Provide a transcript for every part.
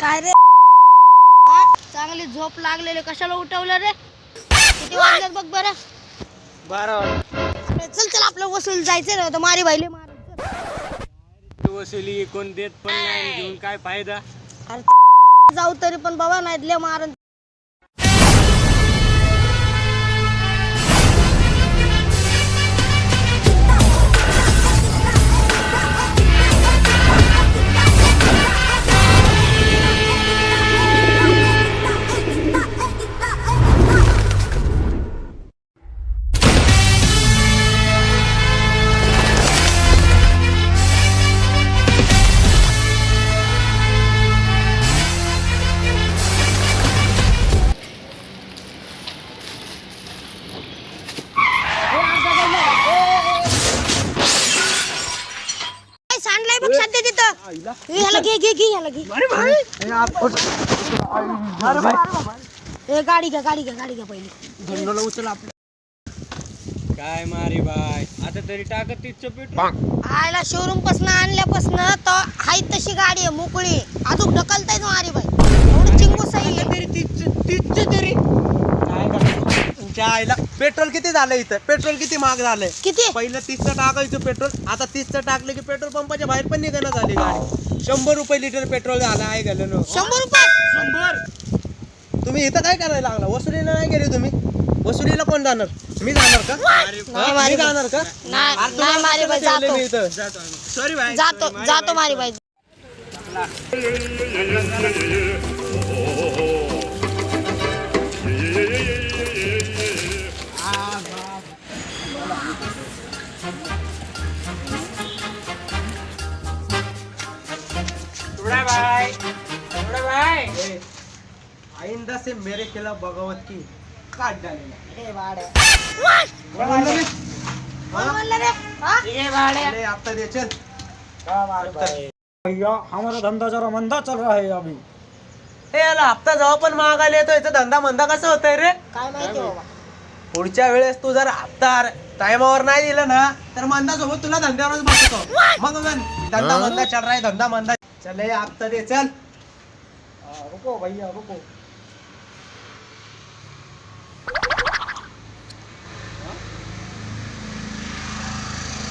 काय रे? चांगली झोप लागलेली कशाला उठवलं रे? किती वाजल्यात बघ बरं. बारा अरे चल चल आपलं वसूल जायचं रे आता मारी बाईले मार वसुली कोण देत पण नाही घेऊन काय फायदा? अरे जाऊ तरी पण बाबा नाही मार सांडलाय बघ सध्या तिथं. हे ह्याला घे घे घे ह्याला घे. ए, गाडी घ्या गाडी घ्या गाडी घ्या पहिली. उचल काय मारी बाय. आता तरी टाकत तिथचं पेट्रोल. आयला शोरूम पासन आणल्यापासन तर हाय तशी गाडी आहे मोकळी अजून ढकलताय तो मारी बाई एवढं चिंगू सही तरी तिथचं तिथचं तरी. तुमच्या आईला पेट्रोल किती झालं इथं? पेट्रोल किती महाग झालंय? किती? पहिलं तीसचं टाकायचं पेट्रोल आता तीसचं टाकलं की पेट्रोल पंपाच्या बाहेर पण निघणं झाली गाडी. शंभर रुपये लिटर पेट्रोल झालं आहे गेलं ना शंभर रुपये? शंभर? तुम्ही इथं काय करायला लागला? वसुलीला नाही गेले तुम्ही? वसुलीला कोण जाणार? मी जाणार का? नाही हा? मारी मी जाणार का? नाही अरे नाही तुम्हाला मारी बाई कशाला ठेवलंय जातो मी इथं? सॉरी जातो जातो मारी बाई. भाई थोड़ा भाई आइंदा से मेरे खिलाफ बगावत की? काट डालेगा हा? आता दे चल. भैया हमारा धंधा जरा मंदा चल रहा है अभी। याला हप्ता जेव्हा पण महागायला येतो याचा धंदा मंदा कसा होतोय रे? काय माहिती बाबा. पुढच्या वेळेस तू जर हप्ता टायमावर नाही दिला ना तर मंदा सोबत तुला धंद्यावरच बसतो. मग धंदा मंदा चल रहा है धंदा मंदा चल ये हप्ता दे चल। आ, रुको भैया रुको।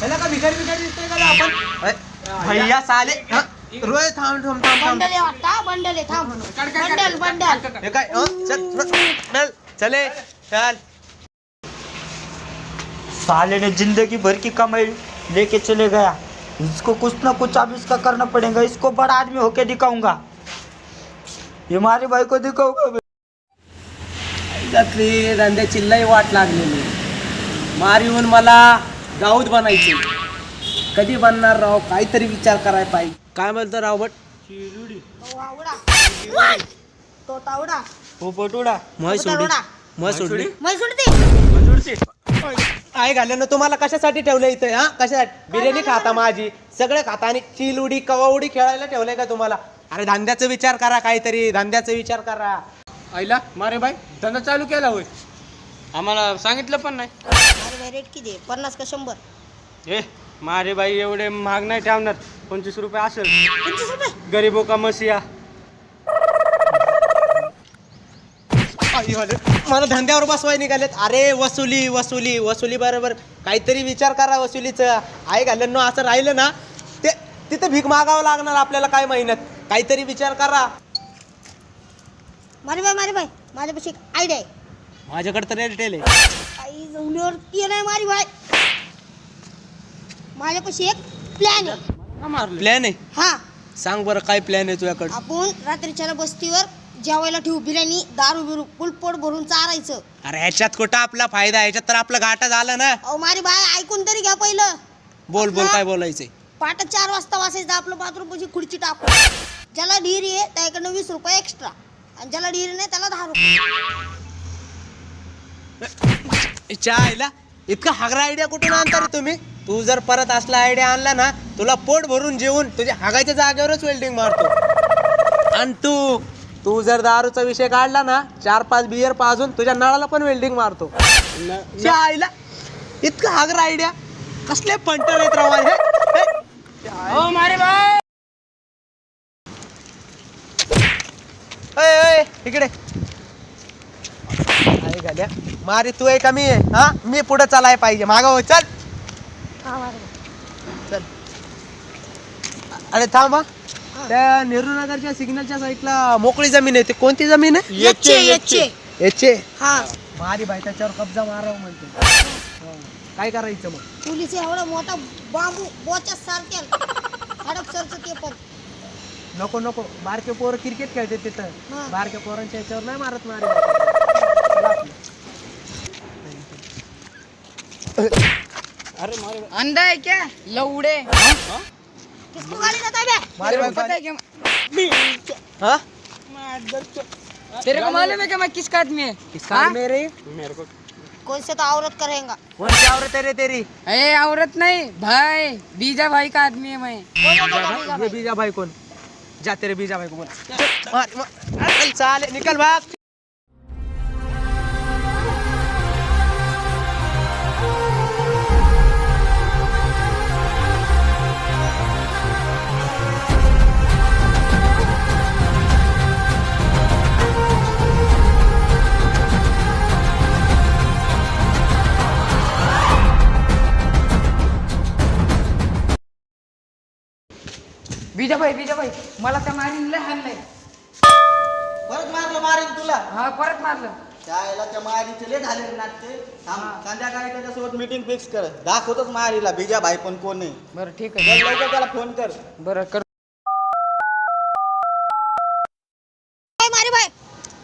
त्याला का भिकारी भिकारी दिसतोय का आपण भैया साले हा? रोय थांब थांब थांब बंडल वाटतं बंडल आहे थांब. Bundle bundle. हे काय हं? चल चल चले चल। साले ने जिंदगी भर की कमाई लेके चले गया। इसको कुछ ना कुछ अब इसका करना पड़ेगा। इसको बड़ा आदमी होके दिखाऊंगा। ये हमारे भाई को दिखाऊंगा। त्यातली धंद्याची लय वाट लागलेली। मार येऊन मला गाऊत बनायची। कधी बनणार राव? काहीतरी विचार करायला पाहिजे। काय म्हणतो राव बट तो तावडा हो पटुडा मग सोडली. मग सोडते घालणं तुम्हाला कशासाठी ठेवलं इथं हा? कशासाठी? बिर्याणी खाता माझी सगळं खाता. आणि चिल उडी कवा उडी खेळायला ठेवलंय का तुम्हाला? अरे धंद्याचा विचार करा काहीतरी धंद्याचा विचार करा. आईला मारे बाई धंदा चालू केला होय. आम्हाला सांगितलं पण नाही. अरे बाई रेट किती आहे? पन्नास का शंभर? ए मारे बाई एवढे महाग नाही ठेवणार. पंचवीस रुपये असेल. पंचवीस रुपये? गरीबो का मसिया आई वाले, मला धंद्यावर बसवाय निघालेत. अरे वसुली वसुली वसुली बरोबर. काहीतरी विचार करा वसुलीचं. आई घालून ना असं राहिलं ना ते तिथं भीक मागावं लागणार आपल्याला काय महिन्यात काहीतरी विचार करा. मारे बाई मारे बाई. माझ्यापाशी एक आयडिया आहे. माझ्याकडे तर एअरटेल आहे. आई जवळीवर ती नाही मारी बाई. माझ्यापाशी एक प्लॅन आहे. प्लॅन आहे? हा. सांग बरं काय प्लॅन आहे तुझ्याकडे? आपण रात्रीच्या बस्तीवर जेवायला ठेवू बिर्याणी दारू बिरू फुल पोट भरून चारायचं. अरे ह्याच्यात कुठं आपला फायदा? ह्याच्यात तर आपला घाटा झाला ना. अहो मारी बाय ऐकून तरी घ्या पहिलं. बोल बोल काय बोलायचंय? पाट चार वाजता वाचायचं आपलं पाच रुपयाची खुर्ची टाकू ज्याला डिरी आहे त्याकडनं वीस रुपये एक्स्ट्रा आणि ज्याला डिरी नाही त्याला दहा रुपये. च्या आईला इतका हागरा आयडिया कुठून आणता रे तुम्ही? तू जर परत असला आयडिया आणला ना तुला पोट भरून जेवून तुझ्या हागायच्या जागेवरच वेल्डिंग मारतो. आणि तू तू जर दारूचा विषय काढला ना चार पाच बियर पाजून तुझ्या नळाला पण वेल्डिंग मारतो. आईला इतकं हागर आयडिया कसले पंटर आहेत राव हे हे. ओ मारे भाई अय, अय, इकडे. गाड्या मारी तू आहे का मी आहे? हा? मी पुढे चालाय पाहिजे. माग हो चल. हा. चल. अरे थांब हा. त्या नेहरू नगरच्या सिग्नलच्या साईडला मोकळी जमीन आहे. ते कोणती जमीन आहे? याचे याचे याचे. हा. मारी बाई त्याच्यावर कब्जा मारावं म्हणते. हा. काय करायचं मग? पोलीस एवढा मोठा बांबू बोच्या सारख्या. हडप सरचं ते पण. नको नको. बारके पोरं क्रिकेट खेळते तिथं. हा. बारक्या पोरांच्या याच्यावर नाही मारत मारी. अरे मारे. अंधा है? क्या लौड़े किसको गाली देता है बे मारी तेरे को पता है क्या हा तेरे को मालूम है क्या मैं किसका आदमी है किसान मेरे मेरे को कौन से तो औरत करेगा कौन सी औरत है रे तेरी अरे औरत नहीं भाई बीजा भाई का आदमी है मैं है बीजा भाई कौन जा तेरे बीजा भाई को बोल मार, मार, चल निकल भाग भाई बीजा भाई मला त्या मारीन लय हाणलंय. परत मारलं मारीन तुला. हा परत मारलं. त्याला त्या मारीचे लय झाले रे नाटके. थांब संध्याकाळी त्याच्यासोबत मीटिंग फिक्स कर. दाखवतोच मारीला बिजा भाई पण कोण नाही बरं ठीक आहे. चल लवकर त्याला फोन कर. बरं कर. ए, मारी भाई.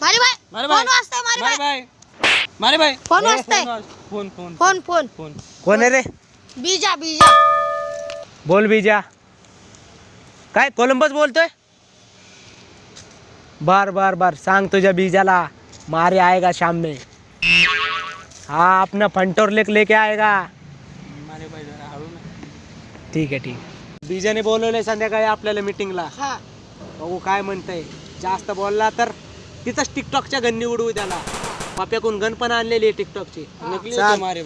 मारी भाई. मारी फोन भाई वाजताय मारी मारे भाई. भाई. मारे भाई. Phone वाजताय. Phone phone phone phone. Phone. कोण आहे रे? बीजा बीजा. बोल बीजा. काय कोलंबस बोलतोय? बर बर बर. सांग तुझ्या बीजाला. मारे आएगा शाम में हाँ अपना फंटोर लेक लेके आएगा ठीक आहे ठीक. बीजाने बोलवलंय संध्याकाळी आपल्याला मीटिंगला हा. बघू काय म्हणतंय. जास्त बोलला तर तिथंच टिकटॉकच्या गन्नी उडवू त्याला. पाप्याकून गण पण आणलेली आहे टिकटॉकची. मारे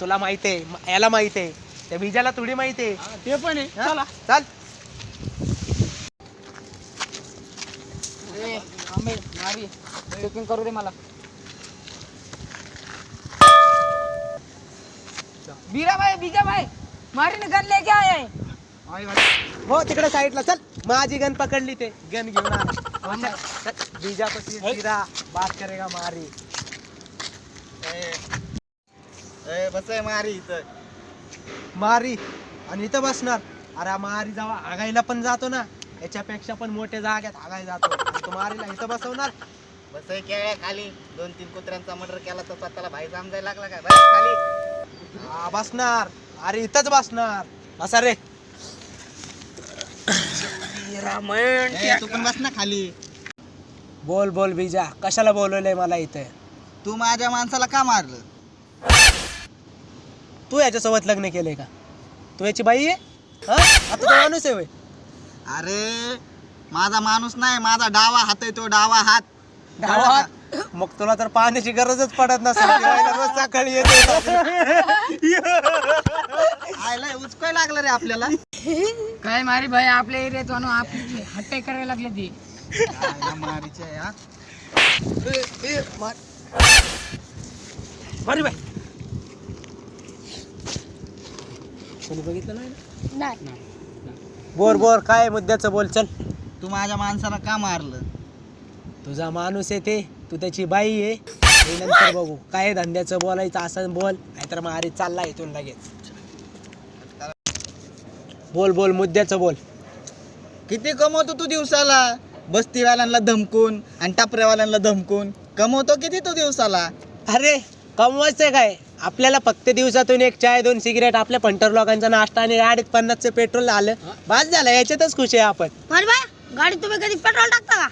तुला माहीत आहे. याला माहीत आहे. त्या बीजाला थोडी माहीत आहे. ते पण आहे. हा? चला. चल. ए, चेकिंग करू दे मला. बीरा भाई बीजा भाई मारीने गन लेके आया है हो तिकडे साईडला. चल माझी गन पकडली ते. गन घेऊन आला हो, चल, चल. बीजा को सीधा बात करेगा मारी. ए. बस आहे मारी इथं. मारी आणि इथं बसणार. अरे मारी जावा आगायला पण जातो ना. याच्यापेक्षा पण मोठ्या जाग्यात आगाय जातो. आणि तो मारीला इथं बसवणार. बस केळ्या खाली. दोन तीन कुत्र्यांचा मर्डर केला तर स्वतःला भाई समजायला लागला काय बस खाली. हा, बसणार. अरे इथंच बसणार. बसा रे. ए, तू पण बस ना खाली. बोल बोल बीजा. कशाला बोलवलंय मला इथे? तू माझ्या माणसाला का मारलं? तू याच्यासोबत लग्न केलंय का? तू याची बाई आहे? हा? आता तो माणूस आहे होय. अरे माझा माणूस नाही माझा डावा हात आहे तो डावा हात. डावा मग तुला तर पाण्याची गरजच पडत नसेल. जेवायला रोज सकाळी येते आयला उचकाय लागलं रे आपल्याला. काय मारी भाई आपल्या एरियात आणून आपली हट्टे करायला लागले ती. आयला मारीचे आहे, हा. बरी बाई. कोणी बघितलं नाही ना? नाही. बोर बोर काय मुद्द्याचं बोल चल. तू माझ्या माणसाला का मारलं? तुझा माणूस आहे ते तू त्याची बाई आहे. हे नंतर बघू. काय धंद्याचं बोलायचं असं बोल नाहीतर मग अरे चालला इथून लगेच. बोल बोल मुद्द्याचं बोल. किती कमवतो तू दिवसाला? बस्तीवाल्यांना धमकून आणि टपऱ्यावाल्यांना धमकून. कमवतो किती तू दिवसाला? अरे कमवायचं काय? आपल्याला फक्त दिवसातून एक चाय दोन सिगरेट आपल्या पंटर लोकांचा नाश्ता आणि गाडीत पन्नासचं पेट्रोल आलं. बस झालं याच्यातच खुश आहे आपण. गाडी तुम्ही कधी पेट्रोल टाकता का?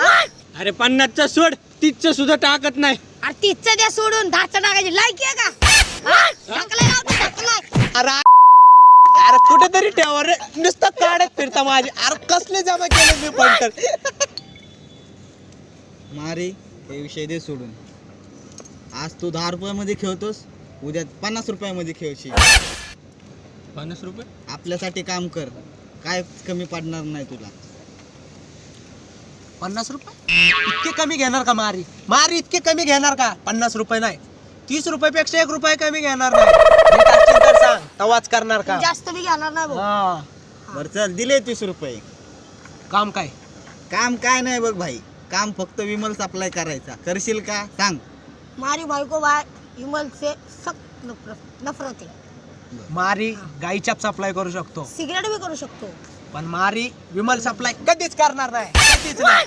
हा? अरे पन्नासचा सोड तीसचं सुद्धा टाकत नाही. अरे तीसचं द्या सोडून दहाचं टाकायची. लायकी आहे का? हा? अरे अरे कुठेतरी ठेवा रे. नुसतं काढत फिरता माझे. अरे कसले जमा केले मी पंटर? मारी हे विषय दे सोडून. आज तू दहा रुपयामध्ये खेळतोस उद्या पन्नास रुपयामध्ये खेळशील. पन्नास रुपये? आपल्यासाठी काम कर. काय कमी पडणार नाही तुला. पन्नास रुपये? इतके कमी घेणार का मारी? मारी इतके कमी घेणार का? पन्नास रुपये नाही. तीस रुपयापेक्षा एक रुपये कमी घेणार नाही. नीट असशील तर सांग तवाच करणार का जास्त बी घेणार नाही भाऊ हा. बरं चल दिले तीस रुपये. काम काय? काम काय नाही बघ भाई. काम फक्त विमल सप्लाय करायचा. करशील का? सांग. मारी भाई को भाई विमल से सख्त नफरत नफरत है मारी गाईच्या सप्लाय करू शकतो. सिगरेट भी करू शकतो. पण मारी विमल सप्लाय कधीच करणार नाही. कधीच नाही.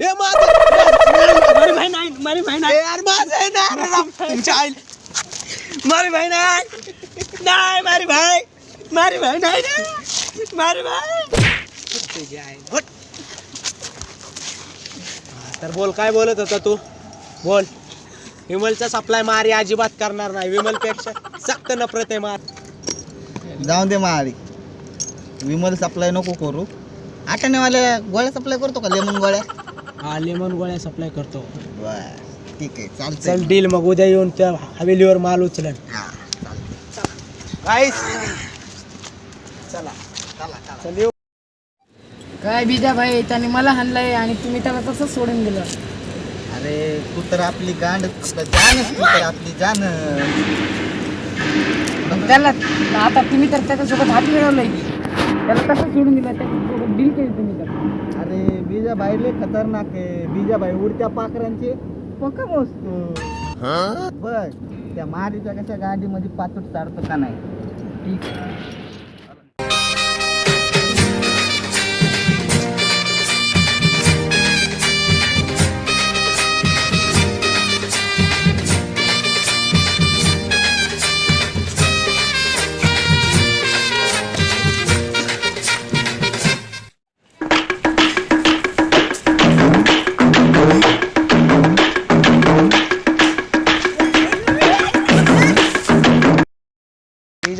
ए, माझं- ए, यार, माझं आहे ना. अरे राम, तुमच्या आईला- मारी भाई नाही. नाही मारी भाई. मारी भाई नाही. मारी भाई. तुझी आई. हट. तर बोल काय बोलत होता तू? बोल. विमलचा सप्लाय मारी अजिबात करणार नाही. विमलपेक्षा सक्त नफरत आहे मार. जाऊन दे माळी विमल सप्लाय नको करू. आटण्यावाल्या गोळ्या सप्लाय करतो का? लेमन गोळ्या? हा लेमन गोळ्या सप्लाय करतो. ठीक आहे चालतंय. चल डील मग. उद्या येऊन त्या हवेलीवर माल उचलन. चला. चल येऊ. काय बिजा भाई त्याने मला हाणलंय आणि तुम्ही त्याला तसंच सोडून दिलं. अरे तू तर आपली गांड जानच तू तर आपली जान. मग त्याला आता तुम्ही तर त्याच्यासोबत हात मिळवलंय. की त्याला कसं सोडून दिलं त्याच्यासोबत डील केली तुम्ही तर. अरे बीजा भाई लय खतरनाक आहे. बीजा भाई उडत्या पाखरांचे पक्का मोजतो बघ त्या मारीच्या कशा गांडीमध्ये पातूट चाडतो का नाही? ठीक आहे.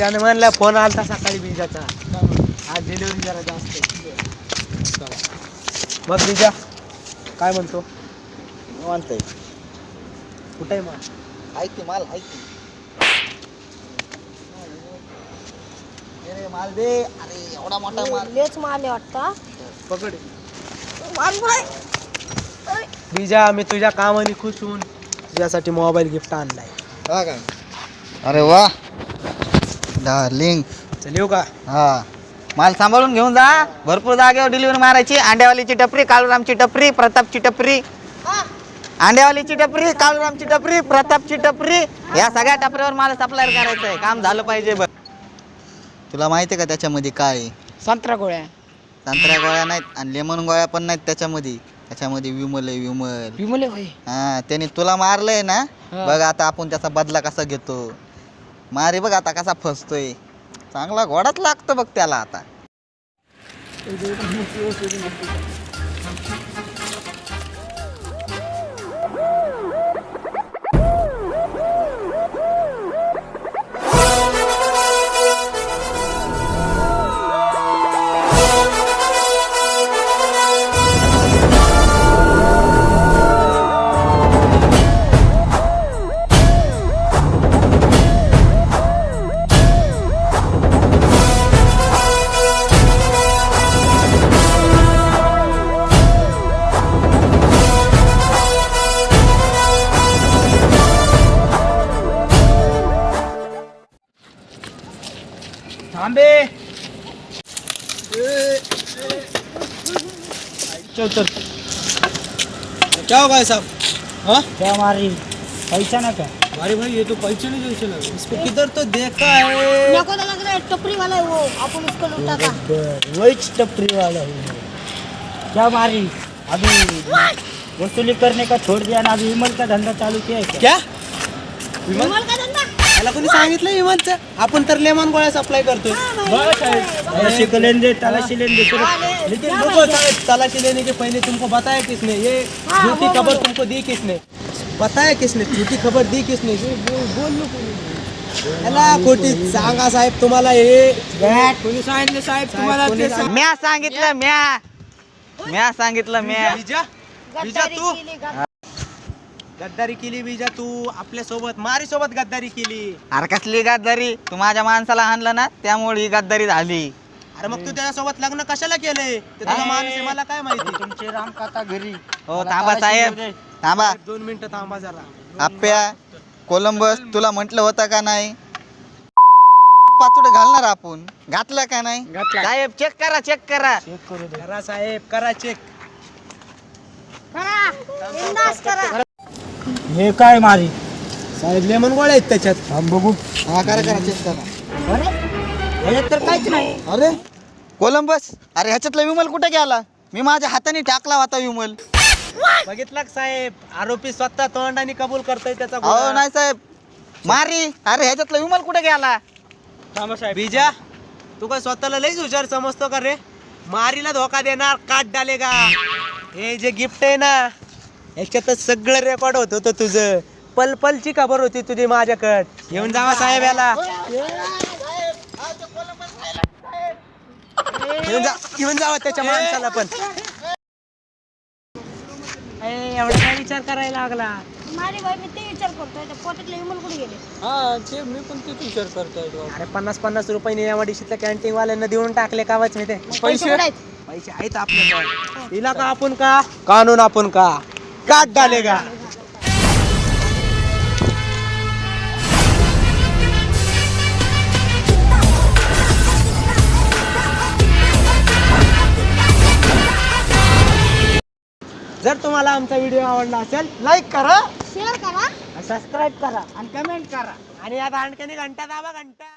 बिजाने म्हणलं फोन आलता सकाळी बिजाचा. आज डिलिव्हरी जरा जास्त. मग बिजा काय म्हणतो? म्हणतंय कुठे आहे मग? ऐक माल ऐक अरे माल दे. अरे एवढा मोठा माल. लेच मारले वाटतं पकड. मारी भाई. अरे, बिजा मी तुझ्या कामाने खुश होऊन तुझ्यासाठी मोबाईल गिफ्ट आणलाय. अरे वा. डार्लिंग चल येऊ का? हा. माल सांभाळून घेऊन जा. भरपूर जागेवर डिलिव्हरी मारायची. अंड्यावालीची टपरी कालूरामची टपरी प्रतापची टपरी. हा अंड्यावालीची टपरी कालूरामची टपरी प्रतापची टपरी. या सगळ्या टपरीवर मला सप्लायर करायचं आहे. काम झालं पाहिजे बघ तुला माहिती आहे का त्याच्यामध्ये काय? आहे? संत्रा गोळ्या. संत्र्या गोळ्या नाहीत आणि लेमन गोळ्या पण नाहीत त्याच्यामध्ये. त्याच्यामध्ये विमल आहे विमल. विमले हा त्याने तुला मारलंय ना? हा. बघ आता आपण त्याचा बदला कसा घेतो. मारे बघ आता कसा फसतोय. चांगला घोडाच लागतो बघ त्याला आता. क्या होगा साहब हाँ? क्या हमारी पैसा ना क्या? अरे भाई ये तो पैसे नहीं जैसे लग इसको किधर तो देखा है? मेरे को तो लग रहा है टपरी वाला है वो। अपन उसको लूटा था। वही टपरी वाला है। क्या मारी? अभी वसूली करने का छोड़ दिया ना अभी विमल का धंधा चालू किया है क्या? क्या? विमल का त्याला कोणी सांगितलं विमानचं आपण तर लेमन गोळ्या सप्लाय करतोय. बस त्याला शिकलेन दे त्याला शिलेन दे सिर्फ लेकिन रुको साहब तलाशी लेने के पहले तुमको बताया किसने? ये हाँ, झूठी वो खबर बोलो। तुमको दी किसने? बताया किसने? झूठी खबर दी किसने? ये बोल बोल लो कोणी. याला खोटी सांगा साहेब तुम्हाला हे. कोणी सांगितलं साहेब तुम्हाला कोणी ते सांग- म्या सांगितलं म्या. म्या सांगितलं म्या. विजा? विजा गद्दारी तू गद्दारी. केली बीजा तू आपल्यासोबत मारी सोबत गद्दारी केली. अरे कसली गद्दारी? तू माझ्या माणसाला आणलं ना त्यामुळे ही गद्दारी झाली. अरे मग तू त्याच्यासोबत लग्न कशाला केलंय ते तुझा माणूस आहे मला काय माहिती? तुमची रामकथा घरी. हो थांबा साहेब. थांबा. दोन मिनिटं थांबा जरा. आप्या कोलंबस तुला म्हंटल होतं का नाही? पाचोड घालणार आपण. घातलं का नाही? साहेब चेक करा चेक करा. करा साहेब करा चेक करा बिंदास करा. हे काय मारी? साहेब लेमन गोळे आहेत त्याच्यात. बघू. हा करा करा चेक करा. ह्याच्यात तर काहीच नाही. अरे? कोलंबस अरे ह्याच्यातला विमल कुठे गेला? मी माझ्या हाताने टाकला होता विमल. बघितलं का साहेब आरोपी स्वतः तोंडाने कबूल करतोय त्याचा अहो गुन्हा. नाही साहेब. मारी. अरे ह्याच्यातला विमल कुठे गेला? बीजा तू काय स्वतःला लईच हुशार समजतो का रे? मारीला धोका देणार काट डालेगा. हे जे गिफ्ट आहे ना याच्यातच सगळं रेकॉर्ड होत होतं तुझं. पल पलची खबर होती तुझी माझ्याकडे. घेऊन जावा साहेब याला. घेऊन जा घेऊन जावा त्याच्या माणसाला पण. एवढा काय विचार करायला लागला? माझी बाई मी ते विचार करतोय त्या पोटातले विमल कुठे गेले? हा ते मी पण तेच विचार करतोय अरे पन्नास पन्नास रुपये एमआयडीसीच्या कॅन्टीन वाल्यांना देऊन टाकले कावाच मी ते. पैसे पैसे आहेत आपल्याकडे तिला का आपण का? कानून आपण का? काट डालेगा जर तुम्हाला आमचा व्हिडिओ आवडला असेल लाईक करा. शेअर करा. सबस्क्राईब करा. आणि कमेंट करा. आणि या घंट्याने घंटा दाबा घंटा.